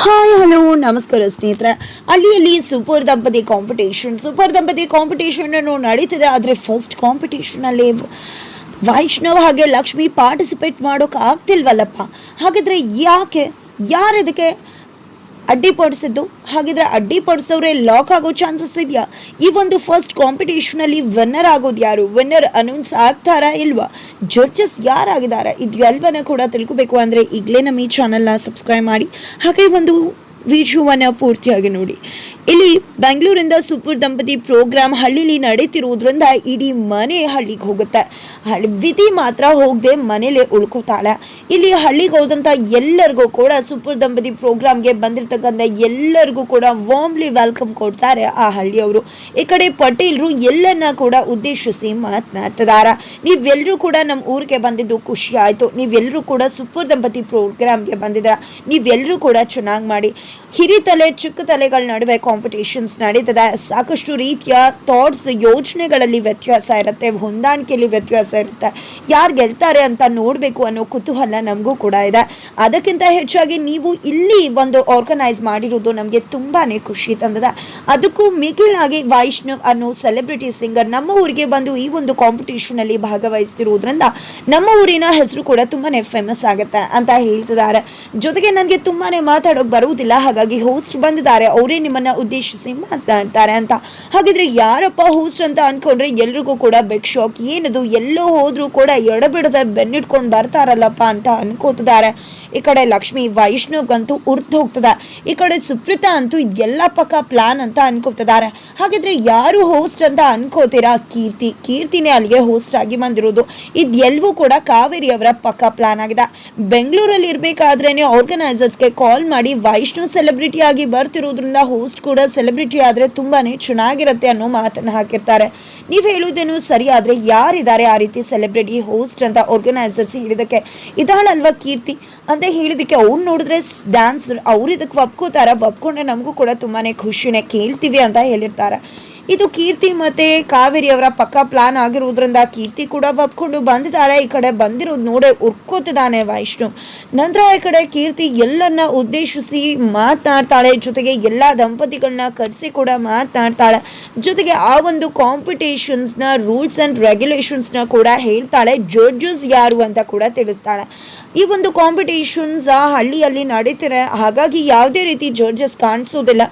Hi hello ನಮಸ್ಕಾರ ಸ್ನೇಹಿತರೆ. ಹಳ್ಳಿಯಲ್ಲಿ ಸೂಪರ್ ದಂಪತಿ ಕಾಂಪಿಟೇಷನ್ ಸೂಪರ್ ದಂಪತಿ ಕಾಂಪಿಟೇಷನನ್ನು ನಡೀತಿದೆ. ಆದರೆ ಫಸ್ಟ್ ಕಾಂಪಿಟೇಷನಲ್ಲಿ ವೈಷ್ಣವ್ ಹಾಗೆ ಲಕ್ಷ್ಮಿ ಪಾರ್ಟಿಸಿಪೇಟ್ ಮಾಡೋಕೆ ಆಗ್ತಿಲ್ವಲ್ಲಪ್ಪ? ಹಾಗಿದ್ರೆ ಯಾಕೆ? ಯಾರು ಇದಕ್ಕೆ? ಅಡ್ಡಿಪಡಿಸಿದ್ದು ಹಾಗಿದ್ರೆ ಅಡ್ಡಿಪಡಿಸೋರೆ ಲಾಕ್ ಆಗೋ ಚಾನ್ಸಸ್ ಇದೆಯಾ? ಈ ಒಂದು ಫಸ್ಟ್ ಕಾಂಪಿಟೇಷನಲ್ಲಿ ವಿನ್ನರ್ ಆಗೋದು ಯಾರು? ವಿನ್ನರ್ ಅನೌನ್ಸ್ ಆಗ್ತಾರಾ ಇಲ್ವಾ? ಜಡ್ಜಸ್ ಯಾರಾಗಿದ್ದಾರೆ ಇದೆಲ್ಲವನ್ನ ಕೂಡ ತಿಳ್ಕೊಬೇಕು ಅಂದರೆ ಈಗಲೇ ನಮ್ಮ ಈ ಸಬ್ಸ್ಕ್ರೈಬ್ ಮಾಡಿ. ಹಾಗೆ ಒಂದು ವಿಡಿಯೋವನ್ನು ಪೂರ್ತಿಯಾಗಿ ನೋಡಿ. ಇಲ್ಲಿ ಬೆಂಗಳೂರಿಂದ ಸೂಪರ್ ದಂಪತಿ ಪ್ರೋಗ್ರಾಮ್ ಹಳ್ಳಿಲಿ ನಡೀತಿರುವುದರಿಂದ ಇಡೀ ಮನೆ ಹಳ್ಳಿಗೆ ಹೋಗುತ್ತೆ. ವಿಧಿ ಮಾತ್ರ ಹೋಗದೆ ಮನೇಲೆ ಉಳ್ಕೋತಾಳೆ. ಇಲ್ಲಿ ಹಳ್ಳಿಗೆ ಹೋದಂಥ ಎಲ್ಲರಿಗೂ ಕೂಡ ಸೂಪರ್ ದಂಪತಿ ಪ್ರೋಗ್ರಾಮ್ಗೆ ಬಂದಿರತಕ್ಕಂಥ ಎಲ್ಲರಿಗೂ ಕೂಡ ವಾರ್ಮ್ಲಿ ವೆಲ್ಕಮ್ ಕೊಡ್ತಾರೆ ಆ ಹಳ್ಳಿಯವರು. ಈ ಕಡೆ ಪಟೇಲ್ರು ಎಲ್ಲನ್ನ ಕೂಡ ಉದ್ದೇಶಿಸಿ ಮಾತನಾಡ್ತಿದ್ದಾರೆ ನೀವೆಲ್ಲರೂ ಕೂಡ ನಮ್ಮ ಊರಿಗೆ ಬಂದಿದ್ದು ಖುಷಿ ಆಯಿತು. ನೀವೆಲ್ಲರೂ ಕೂಡ ಸೂಪರ್ ದಂಪತಿ ಪ್ರೋಗ್ರಾಮ್ಗೆ ಬಂದಿದ್ದೀರಾ. ನೀವೆಲ್ಲರೂ ಕೂಡ ಚೆನ್ನಾಗಿ ಮಾಡಿ. ಹಿರಿ ತಲೆ ಚಿಕ್ಕ ತಲೆಗಳ ನಡುವೆ ಕಾಂಪಿಟೇಷನ್ಸ್ ನಡೀತದೆ. ಸಾಕಷ್ಟು ರೀತಿಯ ಥಾಟ್ಸ್ ಯೋಚನೆಗಳಲ್ಲಿ ವ್ಯತ್ಯಾಸ ಇರುತ್ತೆ, ಹೊಂದಾಣಿಕೆಯಲ್ಲಿ ವ್ಯತ್ಯಾಸ ಇರುತ್ತೆ. ಯಾರು ಗೆಲ್ತಾರೆ ಅಂತ ನೋಡಬೇಕು ಅನ್ನೋ ಕುತೂಹಲ ನಮಗೂ ಕೂಡ ಇದೆ. ಅದಕ್ಕಿಂತ ಹೆಚ್ಚಾಗಿ ನೀವು ಇಲ್ಲಿ ಒಂದು ಆರ್ಗನೈಸ್ ಮಾಡಿರೋದು ನಮಗೆ ತುಂಬಾ ಖುಷಿ ತಂದದ. ಅದಕ್ಕೂ ಮಿಗಿಲಾಗಿ ವೈಷ್ಣವ್ ಅನ್ನೋ ಸೆಲೆಬ್ರಿಟಿ ಸಿಂಗರ್ ನಮ್ಮ ಊರಿಗೆ ಬಂದು ಈ ಒಂದು ಕಾಂಪಿಟೇಷನಲ್ಲಿ ಭಾಗವಹಿಸ್ತಿರುವುದರಿಂದ ನಮ್ಮ ಊರಿನ ಹೆಸರು ಕೂಡ ತುಂಬಾನೇ ಫೇಮಸ್ ಆಗುತ್ತೆ ಅಂತ ಹೇಳ್ತಿದ್ದಾರೆ. ಜೊತೆಗೆ ನನಗೆ ತುಂಬಾನೇ ಮಾತಾಡೋಕೆ ಬರುವುದಿಲ್ಲ, ಹಾಗಾಗಿ ಹೋಸ್ಟ್ ಬಂದಿದ್ದಾರೆ. ಅವರೇ ನಿಮ್ಮನ್ನ ಉದ್ದೇಶಿಸಿ ಮಾತನಾಡ್ತಾರೆ ಅಂತ. ಹಾಗಿದ್ರೆ ಯಾರಪ್ಪ ಹೋಸ್ಟ್ ಅಂತ ಅನ್ಕೊಂಡ್ರೆ ಎಲ್ರಿಗೂ ಕೂಡ ಬೆಕ್ ಶಾಕ್. ಏನದು ಎಲ್ಲೋ ಹೋದ್ರೂ ಕೂಡ ಎಡಬಿಡದೆ ಬೆನ್ನಿಟ್ಕೊಂಡು ಬರ್ತಾರಲ್ಲಪ್ಪ ಅಂತ ಅನ್ಕೋತಿದ್ದಾರೆ. ಈ ಕಡೆ ಲಕ್ಷ್ಮಿ ವೈಷ್ಣವ್ಗಂತೂ ಉರ್ದು ಹೋಗ್ತದ ಈ ಕಡೆ ಸುಪ್ರೀತಾ ಅಂತೂ ಇದೆಲ್ಲ ಪಕ್ಕ ಪ್ಲಾನ್ ಅಂತ ಅನ್ಕೋತಿದ್ದಾರೆ ಹಾಗಿದ್ರೆ ಯಾರು ಹೋಸ್ಟ್ ಅಂತ ಅನ್ಕೋತೀರಾ? ಕೀರ್ತಿ. ಕೀರ್ತಿನೇ ಅಲ್ಲಿಗೆ ಹೋಸ್ಟ್ ಆಗಿ ಬಂದಿರೋದು. ಇದೆಲ್ಲವೂ ಕೂಡ ಕಾವೇರಿ ಅವರ ಪಕ್ಕ ಪ್ಲಾನ್ ಆಗಿದೆ. ಬೆಂಗಳೂರಲ್ಲಿ ಇರಬೇಕಾದ್ರೆ ಆರ್ಗನೈಸರ್ಸ್ಗೆ ಕಾಲ್ ಮಾಡಿ ವೈಷ್ಣವ್ ಸೆಲೆಬ್ರಿಟಿ ಆಗಿ ಬರ್ತಿರೋದ್ರಿಂದ ಹೋಸ್ಟ್ ಕೂಡ ಸೆಲೆಬ್ರಿಟಿ ಆದರೆ ತುಂಬಾನೇ ಚೆನ್ನಾಗಿರುತ್ತೆ ಅನ್ನೋ ಮಾತನ್ನು ಹಾಕಿರ್ತಾರೆ. ನೀವು ಹೇಳುವುದೇನು ಸರಿ ಆದರೆ ಯಾರಿದ್ದಾರೆ ಆ ರೀತಿ ಸೆಲೆಬ್ರಿಟಿ ಹೋಸ್ಟ್ ಅಂತ ಆರ್ಗನೈಸರ್ಸ್ ಹೇಳಿದಕ್ಕೆ? ಇದಾಳಲ್ವಾ ಕೀರ್ತಿ? ಅಂತ ಹೇಳಿದಕ್ಕೆ ಅವ್ರು ನೋಡಿದ್ರೆ ಡ್ಯಾನ್ಸ್ ಅವ್ರು ಇದಕ್ಕೆ ಒಪ್ಕೋತಾರ. ಒಪ್ಕೊಂಡ್ರೆ ನಮಗೂ ಕೂಡ ತುಂಬಾ ಖುಷಿನೇ ಕೇಳ್ತೀವಿ ಅಂತ ಹೇಳಿರ್ತಾರೆ. ಇದು ಕೀರ್ತಿ ಮತ್ತೆ ಕಾವೇರಿ ಅವರ ಪಕ್ಕ ಪ್ಲಾನ್ ಆಗಿರುವುದರಿಂದ ಕೀರ್ತಿ ಕೂಡ ಒಪ್ಕೊಂಡು ಬಂದಿದ್ದಾಳೆ ಈ ಕಡೆ ಬಂದಿರೋದು ನೋಡೆ ಉರ್ಕೋತಿದ್ದಾನೆ ವೈಷ್ಣು. ನಂತರ ಈ ಕಡೆ ಕೀರ್ತಿ ಎಲ್ಲರನ್ನ ಉದ್ದೇಶಿಸಿ ಮಾತನಾಡ್ತಾಳೆ. ಜೊತೆಗೆ ಎಲ್ಲ ದಂಪತಿಗಳನ್ನ ಕರೆಸಿ ಕೂಡ ಮಾತನಾಡ್ತಾಳೆ. ಜೊತೆಗೆ ಆ ಒಂದು ಕಾಂಪಿಟೇಷನ್ಸ್ನ ರೂಲ್ಸ್ ಆ್ಯಂಡ್ ರೆಗ್ಯುಲೇಷನ್ಸ್ನ ಕೂಡ ಹೇಳ್ತಾಳೆ. ಜಡ್ಜಸ್ ಯಾರು ಅಂತ ಕೂಡ ತಿಳಿಸ್ತಾಳೆ. ಈ ಒಂದು ಕಾಂಪಿಟೇಷನ್ಸ್ ಆ ಹಳ್ಳಿಯಲ್ಲಿ ನಡೀತಾರೆ ಹಾಗಾಗಿ ಯಾವುದೇ ರೀತಿ ಜಡ್ಜಸ್ ಕಾಣಿಸೋದಿಲ್ಲ.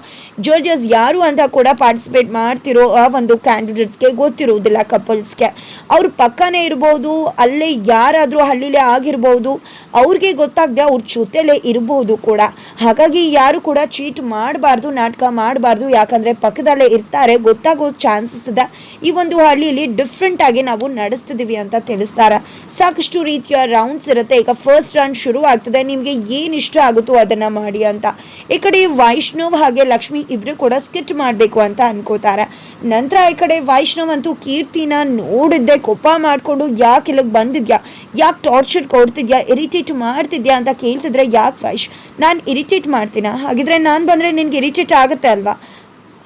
ಜಡ್ಜಸ್ ಯಾರು ಅಂತ ಕೂಡ ಪಾರ್ಟಿಸಿಪೇಟ್ ಮಾಡ್ತಿರೋ ಆ ಒಂದು ಕ್ಯಾಂಡಿಡೇಟ್ಸ್ಗೆ ಗೊತ್ತಿರುವುದಿಲ್ಲ ಕಪಲ್ಸ್ಗೆ ಅವ್ರ ಪಕ್ಕನೇ ಇರ್ಬೋದು, ಅಲ್ಲೇ ಯಾರಾದರೂ ಹಳ್ಳಿಲೇ ಆಗಿರ್ಬೋದು, ಅವ್ರಿಗೆ ಗೊತ್ತಾಗದೆ ಅವ್ರ ಜೊತೆಲೇ ಇರ್ಬೋದು ಕೂಡ. ಹಾಗಾಗಿ ಯಾರು ಕೂಡ ಚೀಟ್ ಮಾಡಬಾರ್ದು, ನಾಟಕ ಮಾಡಬಾರ್ದು, ಯಾಕಂದರೆ ಪಕ್ಕದಲ್ಲೇ ಇರ್ತಾರೆ, ಗೊತ್ತಾಗೋ ಚಾನ್ಸಸ್ ಇದೆ. ಈ ಒಂದು ಹಳ್ಳಿಯಲ್ಲಿ ಡಿಫ್ರೆಂಟಾಗಿ ನಾವು ನಡೆಸ್ತಿದ್ದೀವಿ ಅಂತ ತಿಳಿಸ್ತಾರೆ. ಸಾಕಷ್ಟು ರೀತಿಯ ರೌಂಡ್ಸ್ ಇರುತ್ತೆ. ಈಗ ಫಸ್ಟ್ ರನ್ ಶುರು ಆಗ್ತದೆ ನಿಮಗೆ ಏನು ಇಷ್ಟ ಆಗುತ್ತೋ ಅದನ್ನು ಮಾಡಿ ಅಂತ. ಈ ಕಡೆ ವೈಷ್ಣವ್ ಹಾಗೆ ಲಕ್ಷ್ಮಿ ಇಬ್ಬರು ಕೂಡ ಸ್ಕಿಟ್ ಮಾಡಬೇಕು ಅಂತ ಅನ್ಕೋತಾರೆ. ನಂತರ ಈ ಕಡೆ ವೈಷ್ಣವ್ ಅಂತೂ ಕೀರ್ತಿನ ನೋಡಿದ್ದೆ ಕೊಪ್ಪ ಮಾಡಿಕೊಂಡು, ಯಾಕೆ ಇಲ್ಲಿಗೆ ಬಂದಿದ್ಯಾ? ಯಾಕೆ ಟಾರ್ಚರ್ ಕೊಡ್ತಿದ್ಯಾ? ಇರಿಟೇಟ್ ಮಾಡ್ತಿದ್ಯಾ ಅಂತ ಕೇಳ್ತಿದ್ರೆ ಯಾಕೆ ವೈಶ್? ನಾನು ಇರಿಟೇಟ್ ಮಾಡ್ತೀನ? ಹಾಗಿದ್ರೆ ನಾನು ಬಂದರೆ ನಿನಗೆ ಇರಿಟೇಟ್ ಆಗುತ್ತೆ ಅಲ್ವಾ?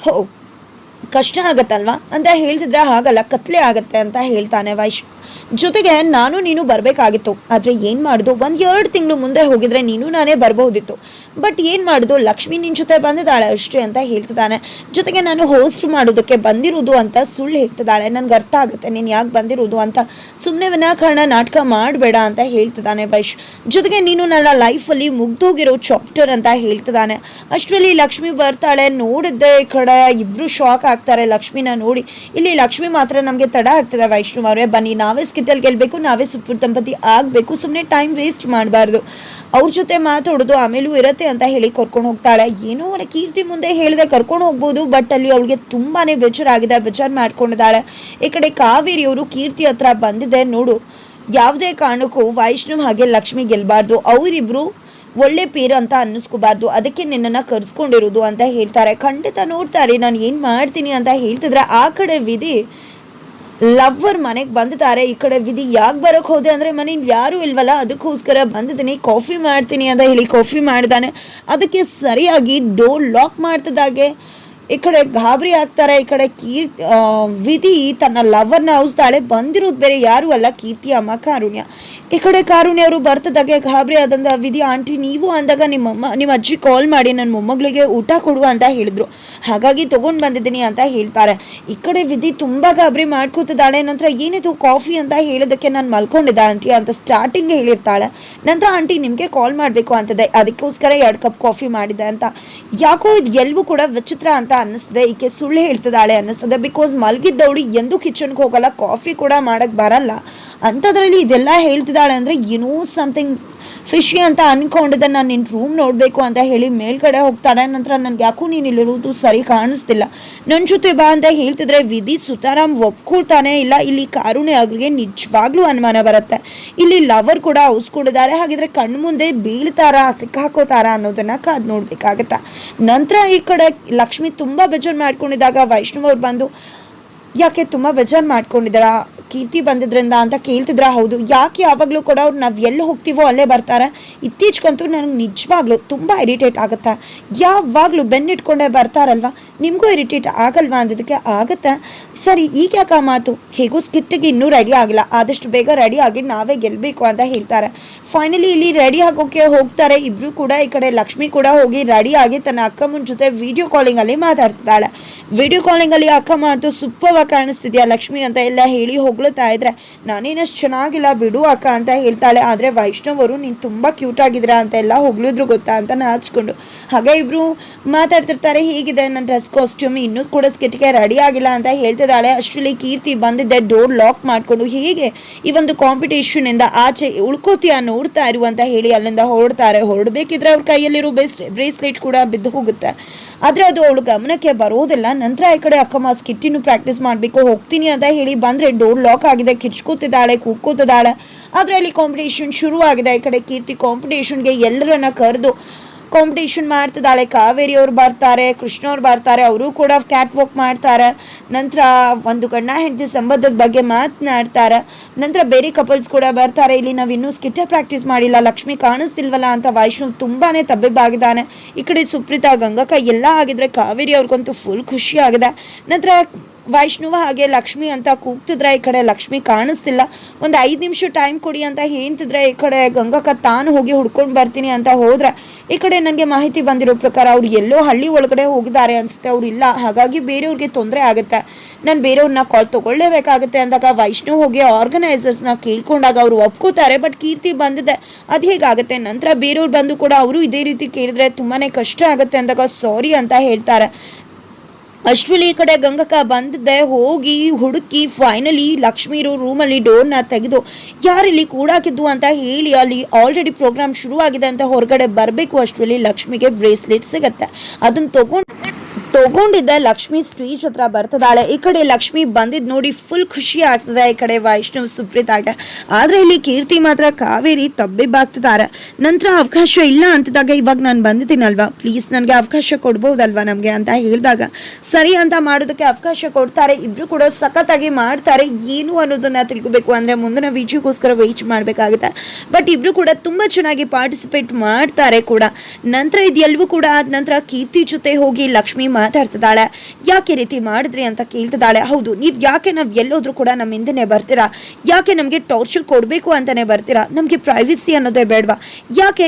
ಹೋ ಕಷ್ಟ ಆಗತ್ತಲ್ವಾ? ಅಂತ ಹೇಳ್ತಿದ್ರೆ ಹಾಗಲ್ಲ, ಕತ್ಲೆ ಆಗತ್ತೆ ಅಂತ ಹೇಳ್ತಾನೆ ವೈಶ್. ಜೊತೆಗೆ ನಾನು ನೀನು ಬರಬೇಕಾಗಿತ್ತು, ಆದರೆ ಏನು ಮಾಡೋದು? ಒಂದು ಎರಡು ತಿಂಗಳು ಮುಂದೆ ಹೋಗಿದ್ರೆ ನೀನು ನಾನೇ ಬರ್ಬೋದಿತ್ತು ಬಟ್ ಏನು ಮಾಡೋದು? ಲಕ್ಷ್ಮಿ ನಿನ್ನ ಜೊತೆ ಬಂದಿದ್ದಾಳೆ ಅಷ್ಟೇ ಅಂತ ಹೇಳ್ತಿದ್ದಾನೆ. ಜೊತೆಗೆ ನಾನು ಹೋಸ್ಟ್ ಮಾಡೋದಕ್ಕೆ ಬಂದಿರೋದು ಅಂತ ಸುಳ್ಳು ಹೇಳ್ತಿದ್ದಾಳೆ. ನನಗೆ ಅರ್ಥ ಆಗುತ್ತೆ. ನೀನು ಯಾಕೆ ಬಂದಿರೋದು ಅಂತ. ಸುಮ್ಮನೆ ವಿನಾಕಾರಣ ನಾಟಕ ಮಾಡಬೇಡ ಅಂತ ಹೇಳ್ತಿದ್ದಾನೆ ವೈಶ್. ಜೊತೆಗೆ ನೀನು ನನ್ನ ಲೈಫಲ್ಲಿ ಮುಗ್ದೋಗಿರೋ ಚಾಪ್ಟರ್ ಅಂತ ಹೇಳ್ತಿದ್ದಾನೆ. ಅಷ್ಟರಲ್ಲಿ ಲಕ್ಷ್ಮಿ ಬರ್ತಾಳೆ. ನೋಡಿದ್ದೆ ಈ ಕಡೆ ಇಬ್ರು ಶಾಕ್ ಆಗ್ತಾರೆ ಲಕ್ಷ್ಮಿನ ನೋಡಿ. ಇಲ್ಲಿ ಲಕ್ಷ್ಮಿ ಮಾತ್ರ ನಮಗೆ ತಡ ಆಗ್ತದೆ ವೈಷ್ಣವ್ ಅವರೇ. ಬನ್ನಿ, ನಾವೇ ಸ್ಕಿಟ್ಟಲ್ಲಿ ಗೆಲ್ಲಬೇಕು ನಾವೇ ಸುಪ್ರ ದಂಪತಿ ಆಗಬೇಕು. ಸುಮ್ಮನೆ ಟೈಮ್ ವೇಸ್ಟ್ ಮಾಡಬಾರ್ದು. ಅವ್ರ ಜೊತೆ ಮಾತಾಡೋದು ಆಮೇಲೂ ಇರತ್ತೆ. ಅಂತ ಹೇಳಿ ಕರ್ಕೊಂಡು ಹೋಗ್ತಾಳೆ. ಏನೋ ಅವರ ಕೀರ್ತಿ ಮುಂದೆ ಹೇಳಿದೆ ಕರ್ಕೊಂಡು ಹೋಗ್ಬೋದು ಬಟ್ ಅಲ್ಲಿ ಅವಳಿಗೆ ತುಂಬಾನೇ ಬೇಜಾರಾಗಿದೆ, ಬೇಜಾರು ಮಾಡ್ಕೊಂಡಿದ್ದಾಳೆ. ಈ ಕಡೆ ಕಾವೇರಿಯವರು ಕೀರ್ತಿ ಹತ್ರ ಬಂದಿದೆ, ನೋಡು. ಯಾವುದೇ ಕಾರಣಕ್ಕೂ ವೈಷ್ಣವ್ ಹಾಗೆ ಲಕ್ಷ್ಮಿ ಗೆಲ್ಲಬಾರ್ದು ಅವರಿಬ್ರು ಒಳ್ಳೆ ಪೇರು ಅಂತ ಅನ್ನಿಸ್ಕೋಬಾರ್ದು. ಅದಕ್ಕೆ ನಿನ್ನನ್ನು ಕರ್ಸ್ಕೊಂಡಿರೋದು ಅಂತ ಹೇಳ್ತಾರೆ. ಖಂಡಿತ ನೋಡ್ತಾರೆ ನಾನು ಏನು ಮಾಡ್ತೀನಿ ಅಂತ ಹೇಳ್ತಿದ್ರೆ ಆ ಕಡೆ ವಿಧಿ ಲವ್ವರ್ ಮನೆಗೆ ಬಂದಿದ್ದಾರೆ. ಈ ಕಡೆ ವಿಧಿ ಯಾಕೆ ಬರೋಕೆ ಹೋದೆ ಅಂದರೆ ಮನೇಲಿ ಯಾರೂ ಇಲ್ವಲ್ಲ, ಅದಕ್ಕೋಸ್ಕರ ಬಂದಿದ್ದೀನಿ, ಕಾಫಿ ಮಾಡ್ತೀನಿ ಅಂತ ಹೇಳಿ ಕಾಫಿ ಮಾಡಿದಾನೆ. ಅದಕ್ಕೆ ಸರಿಯಾಗಿ ಡೋರ್ ಲಾಕ್ ಮಾಡ್ತಿದ್ದಾಗೆ. ಈ ಕಡೆ ಗಾಬರಿ ಆಗ್ತಾರೆ, ಈ ಕಡೆ ಕೀರ್ತಿ ವಿಧಿ ತನ್ನ ಲವರ್ನ ಔಸ್ತಾಳೆ ಬಂದಿರೋದು ಬೇರೆ ಯಾರು ಅಲ್ಲ, ಕೀರ್ತಿ, ಅಮ್ಮ, ಕಾರುಣ್ಯ. ಈ ಕಡೆ ಕಾರುಣ್ಯ ಅವರು ಬರ್ತದಾಗೆ, ಗಾಬರಿ ಆದಂದ ವಿಧಿ ಆಂಟಿ ನೀವು ಅಂದಾಗ ನಿಮ್ಮಮ್ಮ ನಿಮ್ಮ ಅಜ್ಜಿ ಕಾಲ್ ಮಾಡಿ ನನ್ನ ಮೊಮ್ಮಗಳಿಗೆ ಊಟ ಕೊಡುವ ಅಂತ ಹೇಳಿದ್ರು. ಹಾಗಾಗಿ ತಗೊಂಡು ಬಂದಿದ್ದೀನಿ ಅಂತ ಹೇಳ್ತಾರೆ. ಈ ಕಡೆ ವಿಧಿ ತುಂಬಾ ಗಾಬರಿ ಮಾಡ್ಕೋತಿದ್ದಾಳೆ, ನಂತರ ಏನಿದು ಕಾಫಿ ಅಂತ ಹೇಳೋದಕ್ಕೆ ನಾನು ಮಲ್ಕೊಂಡಿದ್ದೆ ಆಂಟಿ ಅಂತ ಸ್ಟಾರ್ಟಿಂಗ್ ಹೇಳಿರ್ತಾಳೆ. ನಂತರ ಆಂಟಿ ನಿಮಗೆ ಕಾಲ್ ಮಾಡಬೇಕು ಅಂತದೆ, ಅದಕ್ಕೋಸ್ಕರ ಎರಡು ಕಪ್ ಕಾಫಿ ಮಾಡಿದೆ ಅಂತ. ಯಾಕೋ ಇದು ಎಲ್ಲವೂ ಕೂಡ ವಿಚಿತ್ರ ಅಂತ ಅನ್ನಿಸ್ತದೆ ಈಕೆ ಸುಳ್ಳು ಹೇಳ್ತಿದ್ದಾಳೆ ಅನ್ನಿಸ್ತದೆ ಬಿಕಾಸ್ ಮಲಗಿದ್ದವಳು ಎಂದೂ ಕಿಚನ್ಗೆ ಹೋಗಲ್ಲ, ಕಾಫಿ ಕೂಡ ಮಾಡೋಕ್ಕೆ ಬರಲ್ಲ. ಅಂಥದ್ರಲ್ಲಿ ಇದೆಲ್ಲ ಹೇಳ್ತಿದ್ದಾಳೆ ಅಂದರೆ ಏನೋ ಸಮಥಿಂಗ್ ಫಿಶಿ ಅಂತ ಅನ್ಕೊಂಡಿದ್ದೆ. ನಾನು ನಿನ್ನ ರೂಮ್ ನೋಡಬೇಕು ಅಂತ ಹೇಳಿ ಮೇಲ್ಗಡೆ ಹೋಗ್ತಾಳೆ. ನಂತರ ನನಗೆ, ಯಾಕೂ ನೀನು ಇಲ್ಲಿರೋದು ಸರಿ ಕಾಣಿಸ್ತಿಲ್ಲ. ನನ್ನ ಜೊತೆ ಬಾ ಅಂತ ಹೇಳ್ತಿದ್ರೆ ವಿಧಿ ಸುತಾರಾಮ್ ಒಪ್ಕೊಳ್ತಾನೆ ಇಲ್ಲ. ಇಲ್ಲಿ ಕಾರುಣೆ ಅವ್ರಿಗೆ ನಿಜವಾಗ್ಲೂ ಅನುಮಾನ ಬರುತ್ತೆ. ಇಲ್ಲಿ ಲವರ್ ಕೂಡ ಹೌಸ್ಕೊಂಡಿದ್ದಾರೆ ಹಾಗಿದ್ರೆ ಕಣ್ಣು ಮುಂದೆ ಬೀಳ್ತಾರಾ, ಸಿಕ್ಕಾಕೋತಾರಾ ಅನ್ನೋದನ್ನ ಕಾದ್ ನೋಡ್ಬೇಕಾಗತ್ತ? ನಂತರ ಈ ಕಡೆ ಲಕ್ಷ್ಮಿ ತುಂಬಾ ಬೇಜಾರು ಮಾಡ್ಕೊಂಡಿದ್ದಾಗ ವೈಷ್ಣವ್ ಅವ್ರು ಬಂದು ಯಾಕೆ ತುಂಬ ಬೇಜಾರು ಮಾಡ್ಕೊಂಡಿದ್ದಾರಾ? ಕೀರ್ತಿ ಬಂದಿದ್ರಿಂದ ಅಂತ ಕೇಳ್ತಿದ್ರ ಹೌದು, ಯಾಕೆ ಯಾವಾಗಲೂ ಕೂಡ ಅವ್ರು ನಾವು ಎಲ್ಲಿ ಹೋಗ್ತೀವೋ ಅಲ್ಲೇ ಬರ್ತಾರೆ. ಇತ್ತೀಚೆಗಂತೂ ನನಗೆ ನಿಜವಾಗ್ಲೂ ತುಂಬ ಇರಿಟೇಟ್ ಆಗುತ್ತೆ. ಯಾವಾಗಲೂ ಬೆನ್ನಿಟ್ಕೊಂಡೇ ಬರ್ತಾರಲ್ವಾ? ನಿಮಗೂ ಇರಿಟೇಟ್ ಆಗಲ್ವಾ ಅಂದಿದ್ದಕ್ಕೆ? ಆಗುತ್ತೆ. ಸರಿ, ಈಗ ಯಾಕೆ ಮಾತು? ಹೇಗೂ ಸ್ಕಿಟ್ಟಿಗೆ ಇನ್ನೂ ರೆಡಿ ಆಗಿಲ್ಲ. ಆದಷ್ಟು ಬೇಗ ರೆಡಿ ಆಗಿ ನಾವೇ ಗೆಲ್ಲಬೇಕು ಅಂತ ಹೇಳ್ತಾರೆ. ಫೈನಲಿ ಇಲ್ಲಿ ರೆಡಿ ಆಗೋಕೆ ಹೋಗ್ತಾರೆ. ಇಬ್ರು ಕೂಡ ಈ ಕಡೆ ಲಕ್ಷ್ಮಿ ಕೂಡ ಹೋಗಿ ರೆಡಿ ಆಗಿ ತನ್ನ ಅಕ್ಕಮ್ಮನ ಜೊತೆ ವಿಡಿಯೋ ಕಾಲಿಂಗಲ್ಲಿ ಮಾತಾಡ್ತಿದ್ದಾಳೆ. ವಿಡಿಯೋ ಕಾಲಿಂಗಲ್ಲಿ ಅಕ್ಕಮ್ಮ ಅಂತೂ ಸೂಪರ್ವಾಗಿ ಕಾಣಿಸ್ತಿದ್ಯಾ? ಲಕ್ಷ್ಮಿ ಅಂತ ಎಲ್ಲ ಹೇಳಿ ಹೊಗಳುತ್ತಾ ಇದ್ರೆ, ನಾನೇನಷ್ಟು ಚೆನ್ನಾಗಿಲ್ಲ ಬಿಡು ಅಕ್ಕ ಅಂತ ಹೇಳ್ತಾಳೆ. ಆದರೆ ವೈಷ್ಣವರು, ನೀನು ತುಂಬ ಕ್ಯೂಟ್ ಆಗಿದ್ರ ಅಂತ ಎಲ್ಲ ಹೊಗಳಿದ್ರು ಗೊತ್ತಾ ಅಂತ ನಾಚ್ಕೊಂಡು ಹಾಗೆ ಇಬ್ರು ಮಾತಾಡ್ತಿರ್ತಾರೆ, ಹೀಗಿದೆ ನನ್ನ ಡ್ರೆಸ್ ಕಾಸ್ಟ್ಯೂಮ್ ಇನ್ನೂ ಕೂಡ ಸ್ಕಿಟ್ಗೆ ರೆಡಿ ಆಗಿಲ್ಲ ಅಂತ ಹೇಳ್ತಿದ್ದಾಳೆ. ಅಷ್ಟರಲ್ಲಿ ಕೀರ್ತಿ ಬಂದಿದ್ದೆ ಡೋರ್ ಲಾಕ್ ಮಾಡಿಕೊಂಡು. ಹೀಗೆ? ಈ ಒಂದು ಕಾಂಪಿಟೇಷನ್ ಇಂದ ಆಚೆ ಉಳ್ಕೋತೀಯ ನೋಡ್ತಾ ಇರು ಅಂತ ಹೇಳಿ ಅಲ್ಲಿಂದ ಹೊರಡ್ತಾರೆ. ಹೊರಡ್ಬೇಕಿದ್ರೆ ಅವ್ರ ಕೈಯಲ್ಲಿರೋ ಬೆಸ್ಟ್ ಬ್ರೇಸ್ಲೆಟ್ ಕೂಡ ಬಿದ್ದು ಹೋಗುತ್ತೆ. ಆದರೆ ಅದು ಅವಳು ಗಮನಕ್ಕೆ ಬರೋದಿಲ್ಲ. ನಂತರ ಈ ಕಡೆ ಅಕ್ಕಮ್ಮ ಸ್ಕಿಟ್ಟಿನೂ ಪ್ರಾಕ್ಟೀಸ್ ಮಾಡಬೇಕು, ಹೋಗ್ತೀನಿ ಅಂತ ಹೇಳಿ ಬಂದರೆ ಡೋರ್ ಲಾಕ್ ಆಗಿದೆ, ಕಿರ್ಚ್ಕೋತಿದ್ದಾಳೆ, ಕೂಗ್ಕೋತಿದ್ದಾಳೆ. ಆದರೆ ಅಲ್ಲಿ ಕಾಂಪಿಟೇಷನ್ ಶುರುವಾಗಿದೆ. ಈ ಕಡೆ ಕೀರ್ತಿ ಕಾಂಪಿಟೇಷನ್ಗೆ ಎಲ್ಲರನ್ನ ಕರೆದು ಕಾಂಪಿಟೇಷನ್ ಮಾಡ್ತಿದ್ದಾಳೆ. ಕಾವೇರಿ ಅವ್ರು ಬರ್ತಾರೆ, ಕೃಷ್ಣ ಅವ್ರು ಬರ್ತಾರೆ, ಅವರು ಕೂಡ ಕ್ಯಾಟ್ ವಾಕ್ ಮಾಡ್ತಾರೆ. ನಂತರ ಒಂದು ಗಂಡ ಹೆಂಡತಿ ಸಂಬಂಧದ ಬಗ್ಗೆ ಮಾತನಾಡ್ತಾರೆ. ನಂತರ ಬೇರೆ ಕಪಲ್ಸ್ ಕೂಡ ಬರ್ತಾರೆ. ಇಲ್ಲಿ ನಾವು ಇನ್ನೂ ಸ್ಕಿಟ್ ಪ್ರಾಕ್ಟೀಸ್ ಮಾಡಿಲ್ಲ. ಲಕ್ಷ್ಮಿ ಕಾಣಿಸ್ತಿಲ್ವಲ್ಲ ಅಂತ ವೈಷ್ಣವ್ ತುಂಬಾ ತಬ್ಬಿಬ್ಬಾಗಿದ್ದಾನೆ. ಈ ಕಡೆ ಸುಪ್ರೀತಾ, ಗಂಗಕ್ಕ ಎಲ್ಲ ಆಗಿದ್ರೆ ಕಾವೇರಿ ಅವ್ರಿಗಂತೂ ಫುಲ್ ಖುಷಿ ಆಗಿದೆ. ನಂತರ ವೈಷ್ಣವ ಹಾಗೆ ಲಕ್ಷ್ಮಿ ಅಂತ ಕೂಗ್ತಿದ್ರೆ ಈ ಕಡೆ ಲಕ್ಷ್ಮಿ ಕಾಣಿಸ್ತಿಲ್ಲ. ಒಂದು ಐದು ನಿಮಿಷ ಟೈಮ್ ಕೊಡಿ ಅಂತ ಹೇಳ್ತಿದ್ರೆ ಈ ಕಡೆ ಗಂಗಕ್ಕ ತಾನು ಹೋಗಿ ಹುಡ್ಕೊಂಡು ಬರ್ತೀನಿ ಅಂತ ಹೋದ್ರೆ ಈ ಕಡೆ ನನಗೆ ಮಾಹಿತಿ ಬಂದಿರೋ ಪ್ರಕಾರ ಅವ್ರು ಎಲ್ಲೋ ಹಳ್ಳಿ ಒಳಗಡೆ ಹೋಗಿದ್ದಾರೆ ಅನಿಸುತ್ತೆ. ಅವ್ರು ಇಲ್ಲ, ಹಾಗಾಗಿ ಬೇರೆಯವ್ರಿಗೆ ತೊಂದರೆ ಆಗುತ್ತೆ. ನಾನು ಬೇರೆಯವ್ರನ್ನ ಕಾಲ್ ತೊಗೊಳ್ಳೇಬೇಕಾಗುತ್ತೆ ಅಂದಾಗ ವೈಷ್ಣವ್ ಹೋಗಿ ಆರ್ಗನೈಸರ್ಸ್ನ ಕೇಳ್ಕೊಂಡಾಗ ಅವರು ಒಪ್ಕೋತಾರೆ ಬಟ್ ಕೀರ್ತಿ ಬಂದಿದೆ. ಅದು ಹೇಗಾಗುತ್ತೆ? ನಂತರ ಬೇರೆಯವ್ರು ಬಂದು ಕೂಡ ಅವರು ಇದೇ ರೀತಿ ಕೇಳಿದ್ರೆ ತುಂಬಾ ಕಷ್ಟ ಆಗುತ್ತೆ ಅಂದಾಗ ಸಾರಿ ಅಂತ ಹೇಳ್ತಾರೆ. ಅಷ್ಟರಲ್ಲಿ ಈ ಕಡೆ ಗಂಗಕ್ಕ ಬಂದಿದ್ದೆ, ಹೋಗಿ ಹುಡುಕಿ ಫೈನಲಿ ಲಕ್ಷ್ಮೀರು ರೂಮಲ್ಲಿ ಡೋರ್ನ ತೆಗೆದು ಯಾರಿಲ್ಲಿ ಕೂಡಾಕಿದ್ದು? ಅಂತ ಹೇಳಿ ಅಲ್ಲಿ ಆಲ್ರೆಡಿ ಪ್ರೋಗ್ರಾಮ್ ಶುರುವಾಗಿದೆ ಅಂತ ಹೊರಗಡೆ ಬರಬೇಕು ಅಷ್ಟರಲ್ಲಿ ಲಕ್ಷ್ಮಿಗೆ ಬ್ರೇಸ್ಲೆಟ್ ಸಿಗತ್ತೆ. ಅದನ್ನು ತಗೊಂಡು ತಗೊಂಡಿದ್ದ ಲಕ್ಷ್ಮಿ ಸ್ಟೇಜ್ ಹತ್ರ ಬರ್ತದಾಳೆ. ಈ ಕಡೆ ಲಕ್ಷ್ಮಿ ಬಂದಿದ್ ನೋಡಿ ಫುಲ್ ಖುಷಿ ಆಗ್ತದೆ. ಈ ಕಡೆ ವೈಷ್ಣವ್ ಸುಪ್ರೀತಾಗೆ ಆದ್ರೆ ಇಲ್ಲಿ ಕೀರ್ತಿ ಮಾತ್ರ ಕಾವೇರಿ ತಬ್ಬಿಬ್ಬಾಗ್ತಿದ್ದಾರೆ. ನಂತರ ಅವಕಾಶ ಇಲ್ಲ ಅಂತದಾಗ ಇವಾಗ ನಾನು ಬಂದಿದ್ದೀನಲ್ವಾ? ಪ್ಲೀಸ್ ನನಗೆ ಅವಕಾಶ ಕೊಡ್ಬೋದಲ್ವಾ ನಮಗೆ ಅಂತ ಹೇಳಿದಾಗ, ಸರಿ ಅಂತ ಮಾಡೋದಕ್ಕೆ ಅವಕಾಶ ಕೊಡ್ತಾರೆ. ಇಬ್ರು ಕೂಡ ಸಖತ್ತಾಗಿ ಮಾಡ್ತಾರೆ. ಏನು ಅನ್ನೋದನ್ನ ತಿಳ್ಕೊಬೇಕು ಅಂದ್ರೆ ಮುಂದಿನ ವಿಡಿಯೋಗೋಸ್ಕರ ವೇಟ್ ಮಾಡಬೇಕಾಗುತ್ತೆ. ಬಟ್ ಇಬ್ರು ಕೂಡ ತುಂಬಾ ಚೆನ್ನಾಗಿ ಪಾರ್ಟಿಸಿಪೇಟ್ ಮಾಡ್ತಾರೆ ಕೂಡ. ನಂತರ ಇದೆಲ್ಲವೂ ಕೂಡ. ಆದ ನಂತರ ಕೀರ್ತಿ ಜೊತೆ ಹೋಗಿ ಲಕ್ಷ್ಮಿ ಮಾತಾಡ್ತಿದ್ದಾಳೆ. ಯಾಕೆ ರೀತಿ ಮಾಡಿದ್ರಿ ಅಂತ ಕೇಳ್ತಿದ್ದಾಳೆ. ಹೌದು, ನೀವು ಯಾಕೆ ನಾವು ಎಲ್ಲೋದ್ರೂ ಕೂಡ ನಮ್ಮ ಹಿಂದೆ ಬರ್ತೀರಾ? ಯಾಕೆ ನಮಗೆ ಟಾರ್ಚರ್ ಕೊಡಬೇಕು ಅಂತಲೇ ಬರ್ತೀರಾ? ನಮಗೆ ಪ್ರೈವಸಿ ಅನ್ನೋದೇ ಬೇಡವಾ? ಯಾಕೆ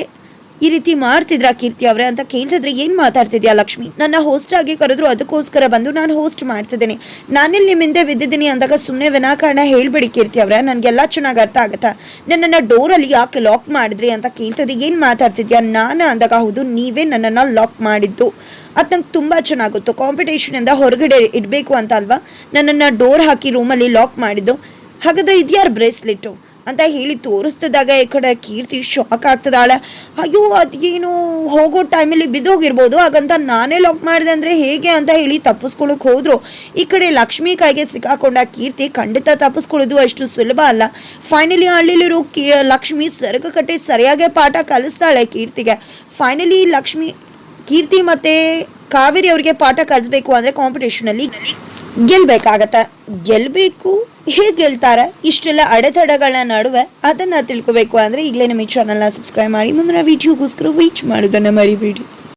ಈ ರೀತಿ ಮಾಡ್ತಿದ್ರ ಕೀರ್ತಿ ಅವರೇ ಅಂತ ಕೇಳ್ತಿದ್ರೆ ಏನು ಮಾತಾಡ್ತಿದ್ಯಾ ಲಕ್ಷ್ಮಿ? ನನ್ನ ಹೋಸ್ಟ್ ಆಗಿ ಕರೆದ್ರು ಅದಕ್ಕೋಸ್ಕರ ಬಂದು ನಾನು ಹೋಸ್ಟ್ ಮಾಡ್ತಿದ್ದೀನಿ. ನಾನಿಲ್ಲಿ ನಿಮ್ಮ ಹಿಂದೆ ಬಿದ್ದಿದ್ದೀನಿ ಅಂದಾಗ ಸುಮ್ಮನೆ ವಿನಾಕಾರಣ ಹೇಳ್ಬಿಡಿ ಕೀರ್ತಿ ಅವರೇ, ನನಗೆಲ್ಲ ಚೆನ್ನಾಗಿ ಅರ್ಥ ಆಗುತ್ತಾ? ನನ್ನನ್ನು ಡೋರಲ್ಲಿ ಯಾಕೆ ಲಾಕ್ ಮಾಡಿದ್ರಿ ಅಂತ ಕೇಳ್ತಿದ್ರೆ ಏನು ಮಾತಾಡ್ತಿದ್ಯಾ ನಾನು ಅಂದಾಗ ಹೌದು, ನೀವೇ ನನ್ನನ್ನು ಲಾಕ್ ಮಾಡಿದ್ದು. ಅದು ನಂಗೆ ತುಂಬ ಕಾಂಪಿಟೇಷನ್ ಕಾಂಪಿಟೇಷನಿಂದ ಹೊರಗಡೆ ಇಡಬೇಕು ಅಂತ ಅಲ್ವಾ? ನನ್ನನ್ನು ಡೋರ್ ಹಾಕಿ ರೂಮಲ್ಲಿ ಲಾಕ್ ಮಾಡಿದ್ದು. ಹಾಗಾದ್ರೆ ಇದ್ಯಾರು ಬ್ರೇಸ್ಲೆಟ್ಟು ಅಂತ ಹೇಳಿ ತೋರಿಸ್ತಿದ್ದಾಗ ಈ ಕಡೆ ಕೀರ್ತಿ ಶಾಕ್ ಆಗ್ತದಾಳೆ ಅಯ್ಯೋ, ಅದೇನು? ಹೋಗೋ ಟೈಮಲ್ಲಿ ಬಿದ್ದೋಗಿರ್ಬೋದು. ಹಾಗಂತ ನಾನೇ ಲಾಕ್ ಮಾಡಿದೆ ಅಂದರೆ ಹೇಗೆ ಅಂತ ಹೇಳಿ ತಪ್ಪಿಸ್ಕೊಳಕ್ ಹೋದ್ರು. ಈ ಕಡೆ ಲಕ್ಷ್ಮಿ ಕಾಯಿಗೆ ಸಿಕ್ಕಾಕೊಂಡ ಕೀರ್ತಿ ಖಂಡಿತ ತಪ್ಪಿಸ್ಕೊಳ್ಳೋದು ಅಷ್ಟು ಸುಲಭ ಅಲ್ಲ. ಫೈನಲಿ ಹಳ್ಳಿಲಿರೋ ಕೀ, ಲಕ್ಷ್ಮಿ ಕಟ್ಟಿ ಸರಿಯಾಗಿ ಪಾಠ ಕಲಿಸ್ತಾಳೆ ಕೀರ್ತಿಗೆ. ಫೈನಲಿ ಲಕ್ಷ್ಮಿ, ಕೀರ್ತಿ ಮತ್ತು ಕಾವೇರಿ ಅವರಿಗೆ ಪಾಠ ಕಲಿಸ್ಬೇಕು ಅಂದರೆ ಕಾಂಪಿಟೇಷನಲ್ಲಿ ಗೆಲ್ಬೇಕಾಗತ್ತೆ. ಗೆಲ್ಬೇಕು, ಹೇಗೆ ಗೆಲ್ತಾರೆ, ಇಷ್ಟೆಲ್ಲ ಅಡೆತಡೆಗಳ ನಡುವೆ ಅದನ್ನ ತಿಳ್ಕೊಬೇಕು. ಅಂದ್ರೆ ಈಗಲೇ ನಮ್ಮ ಈ ಚಾನಲ್ನ ಸಬ್ಸ್ಕ್ರೈಬ್ ಮಾಡಿ, ಮುಂದಿನ ವಿಡಿಯೋಗೋಸ್ಕರ ವೀಚ್ ಮಾಡೋದನ್ನ ಮರಿಬೇಡಿ.